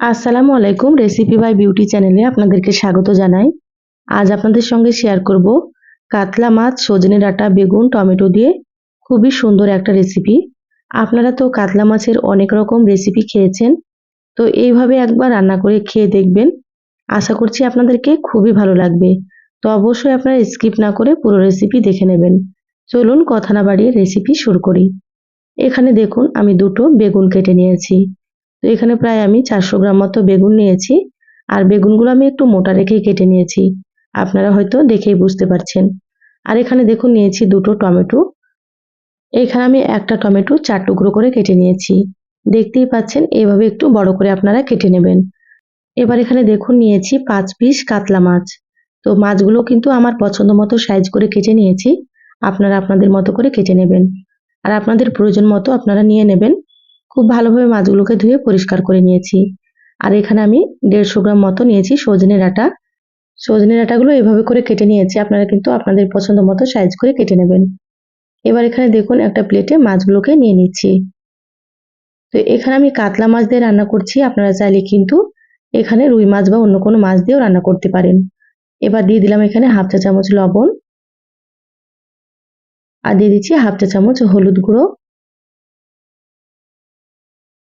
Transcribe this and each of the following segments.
আসসালামু আলাইকুম recipe by beauty চ্যানেলে আপনাদেরকে স্বাগত জানাই। আজ আপনাদের সঙ্গে শেয়ার করব কাতলা মাছ, সজনে ডাঁটা, বেগুন, টমেটো দিয়ে খুবই সুন্দর একটা রেসিপি আপনারা তো কাতলা মাছের অনেক রকম রেসিপি খেয়েছেন, তো এইভাবে একবার রান্না করে খেয়ে দেখবেন। আশা করছি আপনাদেরকে খুবই ভালো লাগবে। তো অবশ্যই আপনারা স্কিপ না করে পুরো রেসিপি দেখে নেবেন। চলুন কথা না বাড়িয়ে রেসিপি শুরু করি। এখানে দেখুন, আমি দুটো বেগুন কেটে নিয়েছি। তো এখানে প্রায় আমি চারশো গ্রাম মতো বেগুন নিয়েছি। আর বেগুনগুলো আমি একটু মোটা রেখেই কেটে নিয়েছি। আপনারা হয়তো দেখেই বুঝতে পারছেন। আর এখানে দেখুন নিয়েছি দুটো টমেটো। এখানে আমি একটা টমেটো চার টুকরো করে কেটে নিয়েছি। দেখতেই পাচ্ছেন এইভাবে একটু বড় করে আপনারা কেটে নেবেন। এবার এখানে দেখুন নিয়েছি পাঁচ পিস কাতলা মাছ। তো মাছগুলো কিন্তু আমার পছন্দ মতো সাইজ করে কেটে নিয়েছি। আপনারা আপনাদের মতো করে কেটে নেবেন। আর আপনাদের প্রয়োজন মতো আপনারা নিয়ে নেবেন। খুব ভালোভাবে মাছগুলোকে ধুয়ে পরিষ্কার করে নিয়েছি। আর এখানে আমি দেড়শো গ্রাম মতো নিয়েছি সজনে ডাঁটা। সজনে ডাঁটাগুলো এভাবে করে কেটে নিয়েছি, আপনারা কিন্তু আপনাদের পছন্দ মতো সাইজ করে কেটে নেবেন। এবার এখানে দেখুন একটা প্লেটে মাছগুলোকে নিয়ে নিচ্ছি। তো এখানে আমি কাতলা মাছ দিয়ে রান্না করছি, আপনারা চাইলে কিন্তু এখানে রুই মাছ বা অন্য কোনো মাছ দিয়েও রান্না করতে পারেন। এবার দিয়ে দিলাম এখানে হাফ চা চামচ লবণ। আর দিয়ে দিচ্ছি হাফ চা চামচ হলুদ গুঁড়ো।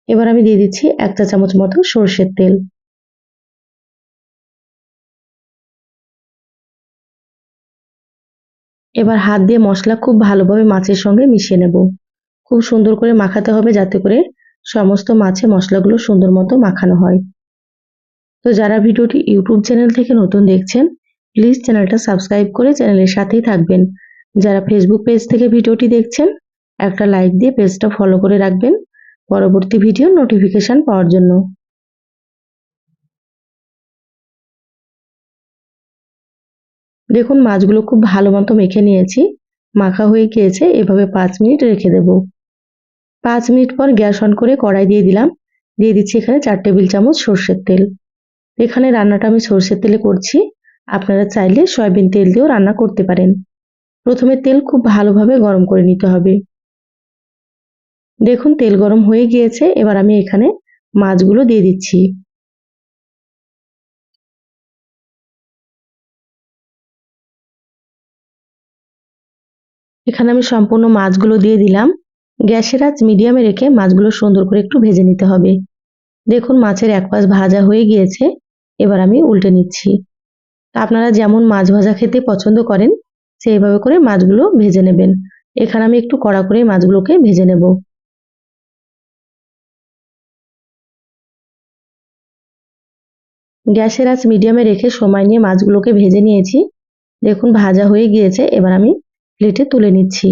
এবার আমি দিয়ে দিচ্ছি এক চা চামচ মতো সর্ষের তেল। এবার হাত দিয়ে মশলা খুব ভালোভাবে মাছের সঙ্গে মিশিয়ে নেব। খুব সুন্দর করে মাখাতে হবে যাতে করে সমস্ত মাছে মশলাগুলো সুন্দর মতো মাখানো হয়। তো যারা ভিডিওটি ইউটিউব চ্যানেল থেকে নতুন দেখছেন, প্লিজ চ্যানেলটা সাবস্ক্রাইব করে চ্যানেলের সাথেই থাকবেন। যারা ফেসবুক পেজ থেকে ভিডিওটি দেখছেন, একটা লাইক দিয়ে পেজটা ফলো করে রাখবেন। পরবর্তী ভিডিও নোটিফিকেশন পাওয়ার জন্য। দেখুন, মাছগুলো খুব ভালো মতো মেখে নিয়েছি। মাখা হয়ে গিয়েছে, এভাবে পাঁচ মিনিট রেখে দেব। পাঁচ মিনিট পর গ্যাস অন করে কড়াই দিয়ে দিলাম। দিয়ে দিচ্ছি এখানে চার টেবিল চামচ সর্ষের তেল। এখানে রান্নাটা আমি সর্ষের তেলে করছি। আপনারা চাইলে সয়াবিন তেল দিয়েও রান্না করতে পারেন। প্রথমে তেল খুব ভালোভাবে গরম করে নিতে হবে। দেখুন, তেল গরম হয়ে গিয়েছে। এবার আমি এখানে মাছগুলো দিয়ে দিচ্ছি। এখানে আমি সম্পূর্ণ মাছগুলো দিয়ে দিলাম। গ্যাসের আঁচ মিডিয়ামে রেখে মাছগুলো সুন্দর করে একটু ভেজে নিতে হবে। দেখুন, মাছের এক পাশ ভাজা হয়ে গিয়েছে। এবার আমি উল্টে নিচ্ছি। আপনারা যেমন মাছ ভাজা খেতে পছন্দ করেন, সেইভাবে করে মাছগুলো ভেজে নেবেন। এখানে আমি একটু কড়া করে মাছগুলোকে ভেজে নেব। গ্যাসের আঁচ মিডিয়ামে রেখে সময় নিয়ে মাছগুলোকে ভেজে নিয়েছি। দেখুন, ভাজা হয়ে গিয়েছে। এবার আমি প্লেটে তুলে নিচ্ছি।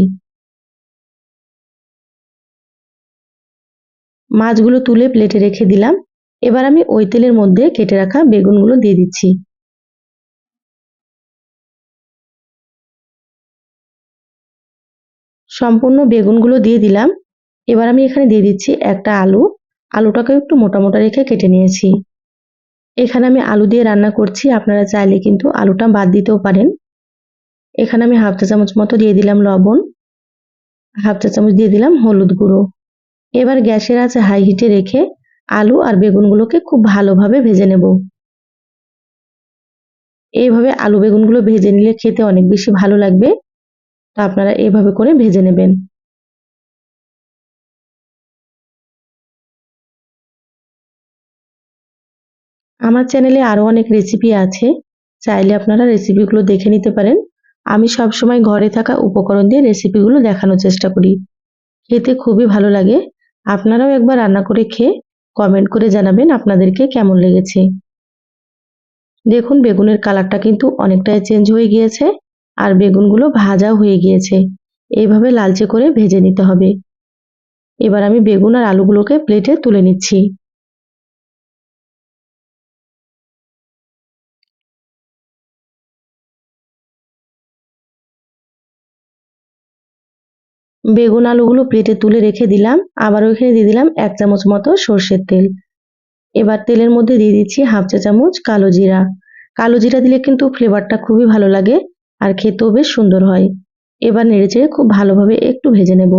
মাছগুলো তুলে প্লেটে রেখে দিলাম। এবার আমি ওই তেলের মধ্যে কেটে রাখা বেগুনগুলো দিয়ে দিচ্ছি। সম্পূর্ণ বেগুনগুলো দিয়ে দিলাম। এবার আমি এখানে দিয়ে দিচ্ছি একটা আলু। আলুটাকে একটু মোটা মোটা রেখে কেটে নিয়েছি। এখানে আমি আলু দিয়ে রান্না করছি, আপনারা চাইলে কিন্তু আলুটা বাদ দিতেও পারেন। এখানে আমি হাফ চা চামচ মতো দিয়ে দিলাম লবণ, হাফ চা চামচ দিয়ে দিলাম হলুদ গুঁড়ো। এবার গ্যাসের আছে হাই হিটে রেখে আলু আর বেগুনগুলোকে খুব ভালোভাবে ভেজে নেব। এইভাবে আলু বেগুনগুলো ভেজে নিলে খেতে অনেক বেশি ভালো লাগবে। তো আপনারা এইভাবে করে ভেজে নেবেন। আমার চ্যানেলে আরও অনেক রেসিপি আছে। চাইলে আপনারা রেসিপিগুলো দেখে নিতে পারেন। আমি সবসময় ঘরে থাকা উপকরণ দিয়ে রেসিপিগুলো দেখানোর চেষ্টা করি। খেতে খুবই ভালো লাগে। আপনারাও একবার রান্না করে খেয়ে কমেন্ট করে জানাবেন আপনাদেরকে কেমন লেগেছে। দেখুন, বেগুনের কালারটা কিন্তু অনেকটাই চেঞ্জ হয়ে গিয়েছে আর বেগুনগুলো ভাজা হয়ে গিয়েছে। এইভাবে লালচে করে ভেজে নিতে হবে। এবার আমি বেগুন আর আলুগুলোকে প্লেটে তুলে নিচ্ছি। বেগুন আলুগুলো প্লেটে তুলে রেখে দিলাম। আবার ওইখানে দিয়ে দিলাম এক চামচ মতো সর্ষের তেল। এবার তেলের মধ্যে দিয়ে দিচ্ছি হাফ চা চামচ কালো জিরা। কালো জিরা দিলে কিন্তু ফ্লেভারটা খুবই ভালো লাগে আর খেতেও বেশ সুন্দর হয়। এবার নেড়েচেড়ে খুব ভালোভাবে একটু ভেজে নেব।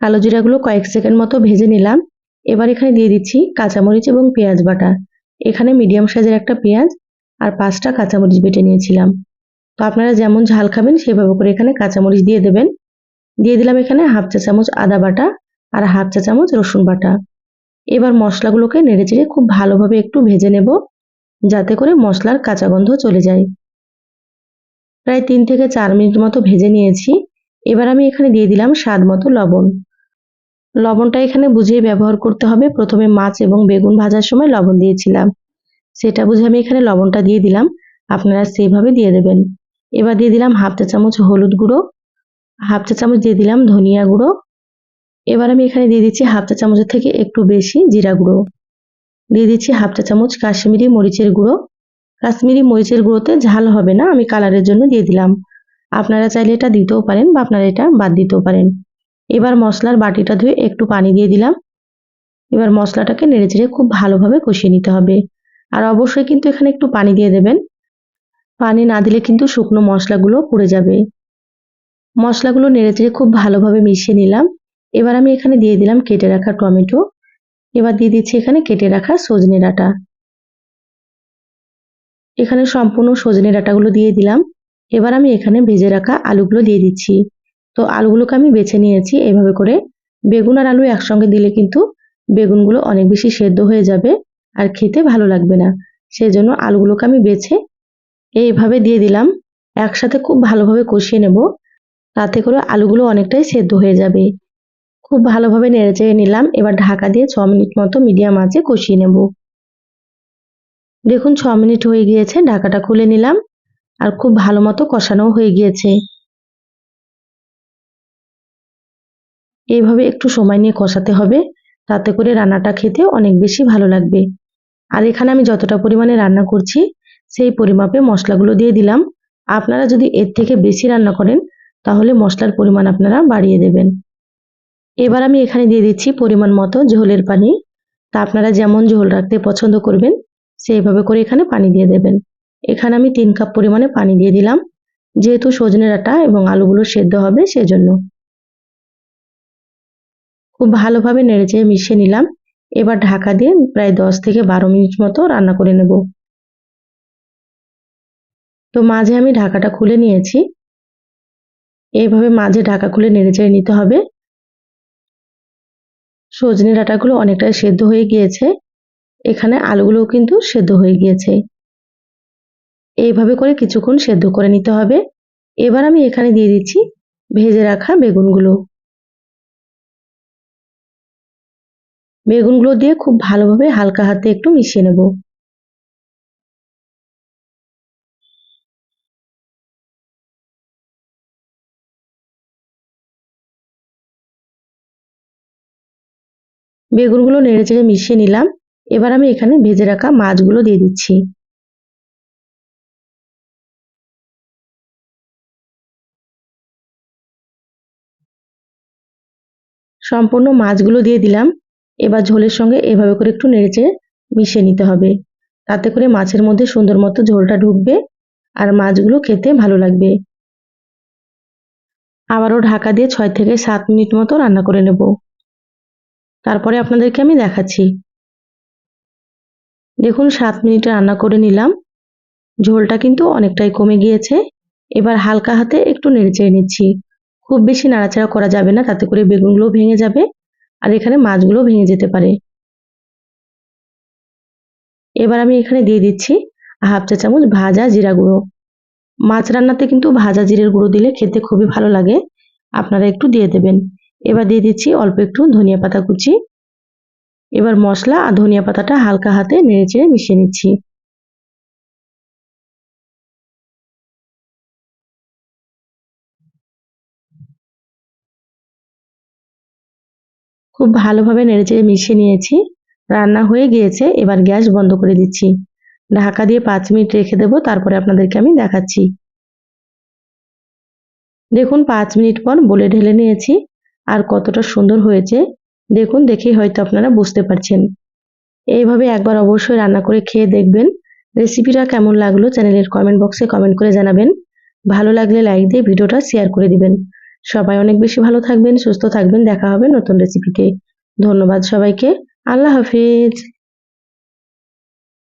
কালো জিরাগুলো কয়েক সেকেন্ড মতো ভেজে নিলাম। এবার এখানে দিয়ে দিচ্ছি কাঁচামরিচ এবং পেঁয়াজ বাটা। এখানে মিডিয়াম সাইজের একটা পেঁয়াজ আর পাঁচটা কাঁচামরিচ বেটে নিয়েছিলাম। তো আপনারা যেমন ঝাল খাবেন, সেভাবে করে এখানে কাঁচামরিচ দিয়ে দেবেন। দিয়ে দিলাম এখানে হাফ চা চামচ আদা বাটা আর হাফ চা চামচ রসুন বাটা। এবার মশলাগুলোকে নেড়েচেড়ে খুব ভালোভাবে একটু ভেজে নেব, যাতে করে মশলার কাঁচা গন্ধ চলে যায়। প্রায় তিন থেকে চার মিনিট মতো ভেজে নিয়েছি। এবার আমি এখানে দিয়ে দিলাম স্বাদ মতো লবণ। লবণটা এখানে বুঝিয়ে ব্যবহার করতে হবে। প্রথমে মাছ এবং বেগুন ভাজার সময় লবণ দিয়েছিলাম। সেটা বুঝে আমি এখানে লবণটা দিয়ে দিলাম। আপনারা সেইভাবে দিয়ে দেবেন। এবার দিয়ে দিলাম হাফ চা চামচ হলুদ গুঁড়ো, হাফ চা চামচ দিয়ে দিলাম ধনিয়া গুঁড়ো। এবার আমি এখানে দিয়ে দিচ্ছি হাফ চা চামচের থেকে একটু বেশি জিরা গুঁড়ো। দিয়ে দিচ্ছি হাফ চা চামচ কাশ্মীরি মরিচের গুঁড়ো। কাশ্মীরি মরিচের গুঁড়োতে ঝাল হবে না, আমি কালারের জন্য দিয়ে দিলাম। আপনারা চাইলে এটা দিতেও পারেন বা আপনারা এটা বাদ দিতেও পারেন। এবার মশলার বাটিটা ধুয়ে একটু পানি দিয়ে দিলাম। এবার মশলাটাকে নেড়েচেড়ে খুব ভালোভাবে কষিয়ে নিতে হবে। আর অবশ্যই কিন্তু এখানে একটু পানি দিয়ে দেবেন। পানি না দিলে কিন্তু শুকনো মশলাগুলো পুড়ে যাবে। মশলাগুলো নেড়েচেড়ে খুব ভালোভাবে মিশিয়ে নিলাম। এবার আমি এখানে দিয়ে দিলাম কেটে রাখা টমেটো। এবার দিয়ে দিচ্ছি এখানে কেটে রাখা সজনে ডাঁটা। এখানে সম্পূর্ণ সজনে ডাঁটাগুলো দিয়ে দিলাম। এবার আমি এখানে ভেজে রাখা আলুগুলো দিয়ে দিচ্ছি। তো আলুগুলোকে আমি বেছে নিয়েছি এভাবে করে। বেগুন আর আলু একসঙ্গে দিলে কিন্তু বেগুনগুলো অনেক বেশি সেদ্ধ হয়ে যাবে আর খেতে ভালো লাগবে না। সেজন্য আলুগুলোকে আমি বেছে এইভাবে দিয়ে দিলাম। একসাথে খুব ভালোভাবে কষিয়ে নেব। তাতে করে আলুগুলো অনেকটাই সেদ্ধ হয়ে যাবে। খুব ভালোভাবে নেড়ে চেড়ে নিলাম। এবার ঢাকা দিয়ে ছ মিনিট মতো মিডিয়াম আঁচে কষিয়ে নেব। দেখুন, ছ মিনিট হয়ে গিয়েছে। ঢাকাটা খুলে নিলাম। আর খুব ভালো মতো কষানো হয়ে গিয়েছে। এইভাবে একটু সময় নিয়ে কষাতে হবে। তাতে করে রান্নাটা খেতে অনেক বেশি ভালো লাগবে। আর এখানে আমি যতটা পরিমাণে রান্না করছি সেই পরিমাপে মশলাগুলো দিয়ে দিলাম। আপনারা যদি এর থেকে বেশি রান্না করেন, তাহলে মশলার পরিমাণ আপনারা বাড়িয়ে দেবেন। এবার আমি এখানে দিয়ে দিচ্ছি পরিমাণ মতো ঝোলের পানি। তা আপনারা যেমন ঝোল রাখতে পছন্দ করবেন, সেইভাবে করে এখানে পানি দিয়ে দেবেন। এখানে আমি তিন কাপ পরিমাণে পানি দিয়ে দিলাম। যেহেতু সজনে ডাঁটা এবং আলুগুলো সেদ্ধ হবে সেজন্য। খুব ভালোভাবে নেড়েচেড়ে মিশিয়ে নিলাম। এবার ঢাকা দিয়ে প্রায় দশ থেকে বারো মিনিট মতো রান্না করে নেব। তো মাঝে আমি ঢাকাটা খুলে নিয়েছি। এইভাবে মাঝে ঢাকা খুলে নেড়েচেড়ে নিতে হবে। সজনে ডাঁটাগুলো অনেকটাই সেদ্ধ হয়ে গিয়েছে। এখানে আলুগুলোও কিন্তু সেদ্ধ হয়ে গিয়েছে। এইভাবে করে কিছুক্ষণ সেদ্ধ করে নিতে হবে। এবার আমি এখানে দিয়ে দিচ্ছি ভেজে রাখা বেগুনগুলো। বেগুনগুলো দিয়ে খুব ভালোভাবে হালকা হাতে একটু মিশিয়ে নেব। বেগুনগুলো নেড়ে চেড়ে মিশিয়ে নিলাম। এবার আমি এখানে ভেজে রাখা মাছগুলো দিয়ে দিচ্ছি। সম্পূর্ণ মাছগুলো দিয়ে দিলাম। এবার ঝোলের সঙ্গে এভাবে করে একটু নেড়েচে মিশিয়ে নিতে হবে। তাতে করে মাছের মধ্যে সুন্দর মতো ঝোলটা ঢুকবে আর মাছগুলো খেতে ভালো লাগবে। আবারও ঢাকা দিয়ে ছয় থেকে সাত মিনিট মতো রান্না করে নেব। তারপরে আপনাদেরকে আমি দেখাচ্ছি। দেখুন, সাত মিনিট রান্না করে নিলাম। ঝোলটা কিন্তু অনেকটাই কমে গিয়েছে। এবার হালকা হাতে একটু নেড়েচেড়ে নিচ্ছি। খুব বেশি নাড়াচাড়া করা যাবে না, তাতে করে বেগুনগুলো ভেঙে যাবে আর এখানে মাছগুলো ভেঙে যেতে পারে। এবার আমি এখানে দিয়ে দিচ্ছি হাফ চা চামচ ভাজা জিরা গুঁড়ো। মাছ রান্নাতে কিন্তু ভাজা জিরের গুঁড়ো দিলে খেতে খুবই ভালো লাগে। আপনারা একটু দিয়ে দেবেন। এবার দিয়ে দিচ্ছি অল্প একটু ধনিয়া পাতা কুচি। এবার মশলা আর ধনিয়া পাতাটা হালকা হাতে নেড়ে চেড়ে মিশিয়ে নিচ্ছি। খুব ভালোভাবে নেড়েচেড়ে মিশিয়ে নিয়েছি। রান্না হয়ে গিয়েছে, এবার গ্যাস বন্ধ করে দিচ্ছি। ঢাকা দিয়ে পাঁচ মিনিট রেখে দেবো, তারপরে আপনাদেরকে আমি দেখাচ্ছি। দেখুন, পাঁচ মিনিট পর বলে ঢেলে নিয়েছি। আর কতটা সুন্দর হয়েছে, দেখুন, দেখেই হয়তো আপনারা বুঝতে পারছেন। এইভাবে একবার অবশ্যই রান্না করে খেয়ে দেখবেন। রেসিপিটা কেমন লাগল চ্যানেলের কমেন্ট বক্সে কমেন্ট করে জানাবেন। ভালো লাগলে লাইক দিয়ে ভিডিওটা শেয়ার করে দিবেন। সবাই অনেক বেশি ভালো থাকবেন, সুস্থ থাকবেন। দেখা হবে নতুন রেসিপিতে ধন্যবাদ সবাইকে। আল্লাহ হাফিজ।